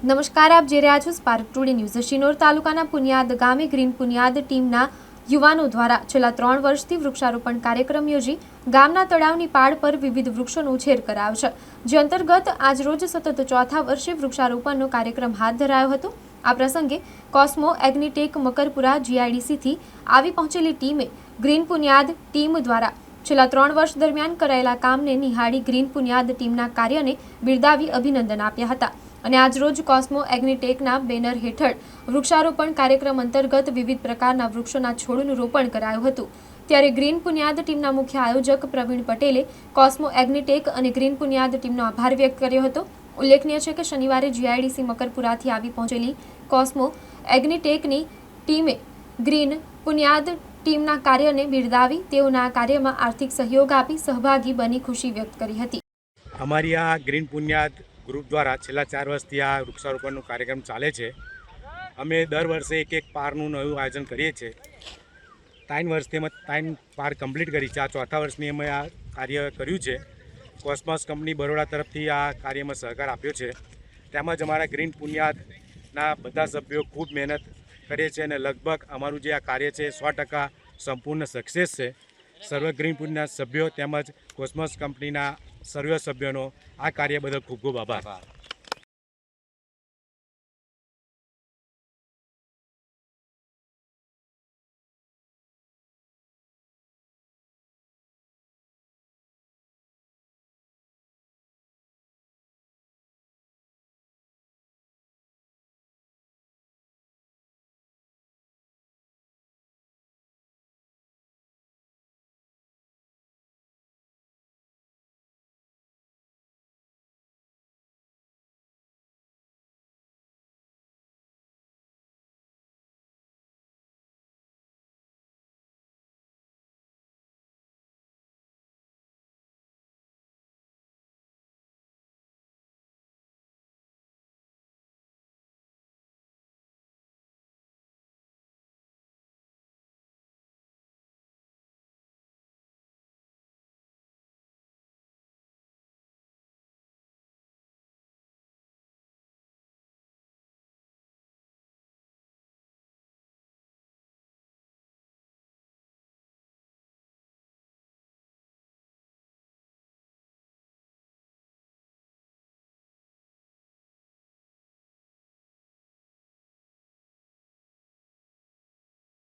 નમસ્કાર, આપ જે રહ્યા છો સ્પાર્ક ટુડે ન્યૂઝ શિનોર તાલુકાના પુનિયાદ ગામે ગ્રીન પુનિયાદ ટીમના યુવાનો દ્વારા છેલ્લા ત્રણ વર્ષથી વૃક્ષારોપણ કાર્યક્રમ યોજી ગામના તળાવની પાળ પર વિવિધ વૃક્ષોનો ઉછેર કરાયો છે. જે અંતર્ગત આજરોજ સતત ચોથા વર્ષે વૃક્ષારોપણનો કાર્યક્રમ હાથ ધરાયો હતો. આ પ્રસંગે કોસ્મો, એગ્નિટેક, મકરપુરા જીઆઈડીસીથી આવી પહોંચેલી ટીમે ગ્રીન પુનિયાદ ટીમ દ્વારા છેલ્લા ત્રણ વર્ષ દરમિયાન કરાયેલા કામને નિહાળી ગ્રીન પુનિયાદ ટીમના કાર્યને બિરદાવી અભિનંદન આપ્યા હતા. અને આજરોજ કોસ્મો એગ્નિટેકના બેનર હેઠળ વૃક્ષારોપણ કાર્યક્રમ અંતર્ગત વિવિધ પ્રકારના વૃક્ષોના છોડનું રોપણ કરાયું હતું. ત્યારે ગ્રીન પુન્યાદ ટીમના મુખ્ય આયોજક પ્રવીણ પટેલે કોસ્મો એગ્નિટેક અને ગ્રીન પુન્યાદ ટીમનો આભાર વ્યક્ત કર્યો હતો. ઉલ્લેખનીય છે કે શનિવારે જીઆઈડીસી મકરપુરાથી આવી પહોંચેલી કોસ્મો એગ્નિટેકની ટીમે ગ્રીન પુનિયાદ ટીમના કાર્યને બિરદાવી તેઓના કાર્યમાં આર્થિક સહયોગ આપી સહભાગી બની ખુશી વ્યક્ત કરી હતી. અમારી આ ગ્રીન પુણ્યાદ ગ્રુપ દ્વારા છેલ્લા ચાર વર્ષથી આ વૃક્ષારોપણનો કાર્યક્રમ ચાલે છે. અમે દર વર્ષે એક એક પારનું નવું આયોજન કરીએ છીએ. ત્રણ વર્ષથી અમે ત્રણ પાર કમ્પ્લીટ કરી છે. આ ચોથા વર્ષની અમે આ કાર્ય કર્યું છે. કોસ્મોસ કંપની બરોડા તરફથી આ કાર્યમાં સહકાર આપ્યો છે. તેમજ અમારા ગ્રીન પુન્યાદના બધા સભ્યો ખૂબ મહેનત કરે છે અને લગભગ અમારું જે આ કાર્ય છે સો ટકા સંપૂર્ણ સક્સેસ છે. સર્વ ગ્રીન પુણ્યના સભ્યો તેમજ કોસ્મોસ કંપનીના સર્વ સભ્યોનો આ કાર્ય બદલ ખૂબ ખૂબ આભાર.